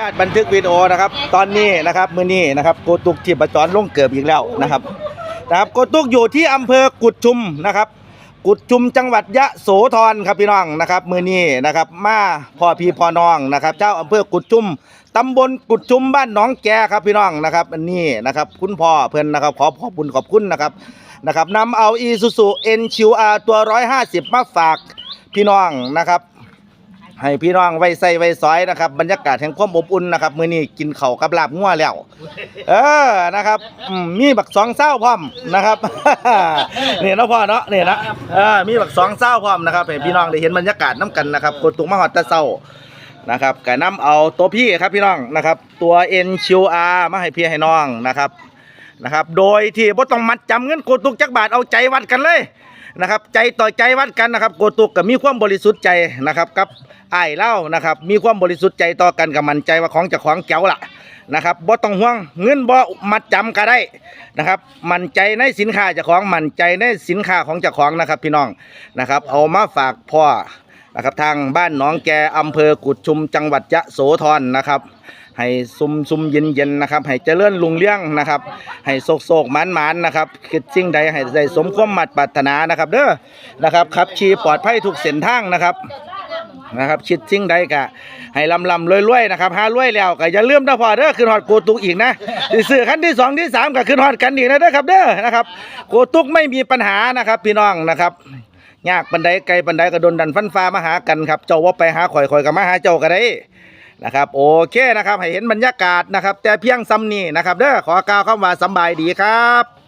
ญาติบันทึกวิดีโอนะครับ ตอนนี้นะครับมือนี้นะครับโกตุกที่ประจรลงเกิบอีกแล้วนะครับนะครับโกตุกอยู่ที่อำเภอกุดชุมนะครับ กุดชุมจังหวัดยะโสธรครับพี่น้องนะครับ มือนี้นะครับมาพ่อพี่พ่อน้องนะครับ เจ้าอำเภอกุดชุมตำบลกุดชุมบ้านหนองแกครับพี่น้องนะครับอันนี้นะครับ คุณพ่อเพื่อนนะครับขอขอบคุณขอบคุณนะครับนะครับนำเอาอีซูซูเอ็นชิวอาตัว 150 มาฝากพี่น้องนะครับ ให้พี่น้องไว้ใส่ไว้ซอยนะครับ บรรยากาศแห่งความอบอุ่นนะครับมื้อนี้กินข้าวกับลาบงัวแล้ว เออนะครับอืมมีบักสองเศร้าพร้อมนะครับนี่เนาะพ่อเนาะนี่นะเออมีบักสองเศร้าพร้อมนะครับให้พี่น้องได้เห็นบรรยากาศน้ำกันนะครับกดตุกมาฮอดแตะเศร้านะครับก็นํเอาตัวพี่ครับพี่น้องนะครับ ตัว N Q R มาให้พี่ให้น้องนะครับ นะครับ โดยที่บ่ต้องมัดจำเงินโกตุกจักบาทเอาใจวัดกันเลยนะครับ ใจต่อใจวัดกันนะครับโกตุกก็มีความบริสุทธิ์ใจนะครับกับไอ้เล่านะครับ มีความบริสุทธิ์ใจต่อกันกับมันใจว่าของจ้าของแก้วละนะครับบ่ต้องห่วงเงินบ่มัดจำก็ได้นะครับ มั่นใจในสินค้าจ้าของมั่นใจในสินค้าของจ้าของนะครับ พี่น้องนะครับ เอามาฝากพ่อนะครับทางบ้านหนองแกอำเภอกุดชุมจังหวัดยะโสธรนะครับ ให้ซุมซุมเย็นเย็นนะครับให้เจริญลุงเลี้ยงนะครับ ให้โศกโศกมันมันนะครับคิดสิ่งใดให้ได้สมความมัดปรารถนานะครับ เด้อนะครับขับขี่ปลอดภัยทุกเส้นทางนะครับนะครับคิดสิ่งใดก็ให้ลำลำรวยๆนะครับหารวยแล้วก็อย่าลืมนะพ่อเด้อขึ้นฮอดโกตุกอีกนะสิซื้อคันที่สองที่สามก็ขึ้นฮอดกันอีกนะเด้อครับเด้อนะครับโกตุกไม่มีปัญหานะครับ พี่น้องนะครับยากปันใดไกลปันใดก็โดนดันฟันฟ้ามาหากันครับ เจ้าว่าไปหาข่อยข่อยก็มาหาเจ้าก็ได้ นะครับโอเคนะครับให้เห็นบรรยากาศนะครับ แต่เพียงซ้ำนี้นะครับเด้อขอกล่าวคำว่าสบายดีครับ